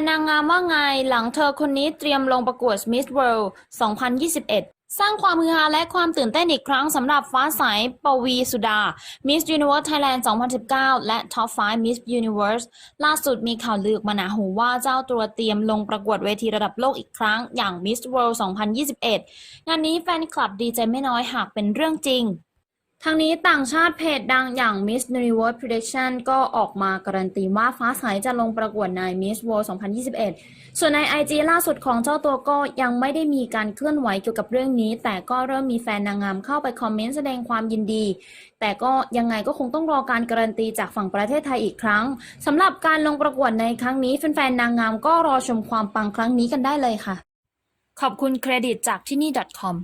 นนางงามว่าไงหลังเธอคนนี้เตรียมลงประกวด Miss World 2021 สร้างความฮือฮาและความตื่นเต้นอีกครั้งสำหรับฟ้าใสปวีสุดา Miss Universe Thailand 2019 และ Top 5 Miss Universe ล่าสุดมีข่าวลือมาหนาหูว่าเจ้าตัวเตรียมลงประกวดเวทีระดับโลกอีกครั้งอย่าง Miss World 2021 งานนี้แฟนคลับดีใจไม่น้อยหากเป็นเรื่องจริง ทั้งนี้ต่างชาติเพจดังอย่าง Miss Universe Prediction ก็ออกมาการันตีว่าฟ้าใสจะลงประกวดใน Miss World 2021 ส่วนใน IG ล่าสุดของเจ้าตัวก็ยังไม่ได้มีการเคลื่อนไหวเกี่ยวกับเรื่องนี้ แต่ก็เริ่มมีแฟนนางงามเข้าไปคอมเมนต์แสดงความยินดี แต่ก็ยังไงก็คงต้องรอการการันตีจากฝั่งประเทศไทยอีกครั้งสำหรับการลงประกวดในครั้งนี้แฟนๆนางงามก็รอชมความปังครั้งนี้กันได้เลยค่ะ ขอบคุณเครดิตจากที่นี่ .com